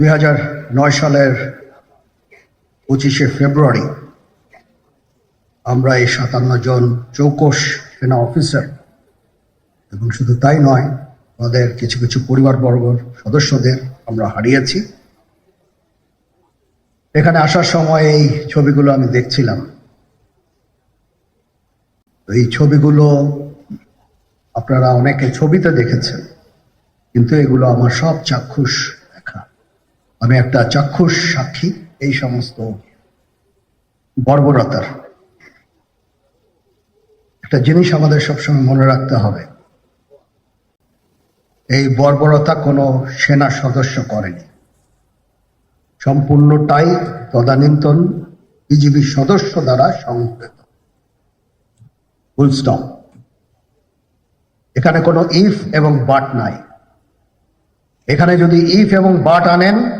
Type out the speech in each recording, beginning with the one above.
দুই সালের পঁচিশে ফেব্রুয়ারি আমরা এই সাতান্ন জন চৌকস সেনা অফিসার, এবং শুধু তাই নয়, আমাদের কিছু কিছু পরিবারবর্গর সদস্যদের আমরা হারিয়েছি। এখানে আসার সময় এই ছবিগুলো আমি দেখছিলাম। এই ছবিগুলো আপনারা অনেকে ছবিতে দেখেছেন, কিন্তু এগুলো আমার সব চাক্ষুষ। আমি একটা চাক্ষুষ সাক্ষী, এই সমস্ত বর্বরতার। একটা জিনিস আমাদের সবসময় মনে রাখতে হবে। এই বর্বরতা কোনো সেনা সদস্য করেনি। সম্পূর্ণটাই তদানীন্তন বিজিবি সদস্য দ্বারা সংঘটিত ফুল স্টপ এখানে কোনো ইফ এবং বাট নাই। এখানে যদি ইফ এবং বাট আনেন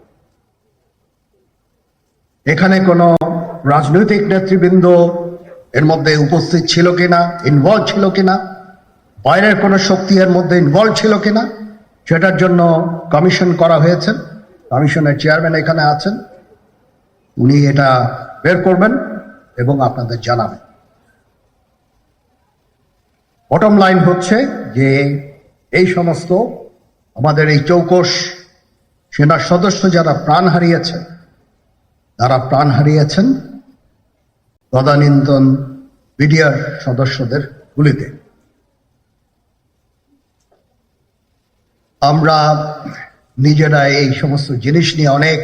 এখানে কোনো রাজনৈতিক নেতৃবৃন্দ এর মধ্যে উপস্থিত ছিল কিনা ইনভলভ ছিল কিনা, বাইরের কোনো শক্তি এর মধ্যে ইনভলভ ছিল কিনা, সেটার জন্য কমিশন করা হয়েছে। কমিশনের চেয়ারম্যান এখানে আছেন। উনি এটা বের করবেন এবং আপনাদের জানাবেন। বটম লাইন হচ্ছে যে এই সমস্ত আমাদের এই চৌকস সেনার সদস্য যারা প্রাণ হারিয়েছেন তারা প্রাণ হারিয়েছেন, তদানীন্তন বিডিআর সদস্যদের গুলিতে। আমরা নিজেরা এই সমস্ত জিনিস নিয়ে অনেক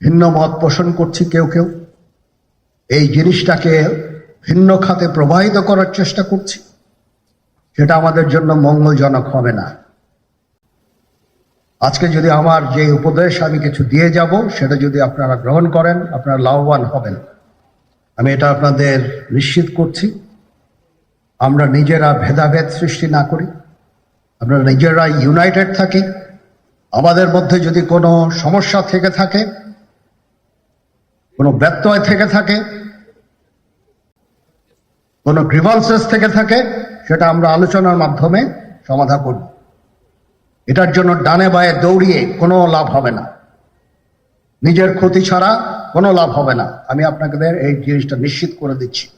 ভিন্ন মত পোষণ করছি কেউ কেউ। এই জিনিসটাকে ভিন্ন খাতে প্রবাহিত করার চেষ্টা করছি। সেটা আমাদের জন্য মঙ্গলজনক হবে না। আজকে যদি আমার যে উপদেশ আমি কিছু দিয়ে যাব, সেটা যদি আপনারা গ্রহণ করেন, আপনারা লাভবান হবেন। আমি এটা আপনাদের নিশ্চিত করছি। আমরা নিজেরা ভেদাভেদ সৃষ্টি না করি। আমরা নিজেরা ইউনাইটেড থাকি। আমাদের মধ্যে যদি কোনো সমস্যা থেকে থাকে, কোনো ব্যত্যয় থেকে থাকে, কোনো গ্রিভান্সেস থেকে থাকে, সেটা আমরা আলোচনার মাধ্যমে সমাধা করব। এটার জন্য ডানে বায়ে দৌড়িয়ে কোনো লাভ হবে না। নিজের ক্ষতি ছাড়া কোনো লাভ হবে না। আমি আপনাদের এই জিনিসটা নিশ্চিত করে দিচ্ছি।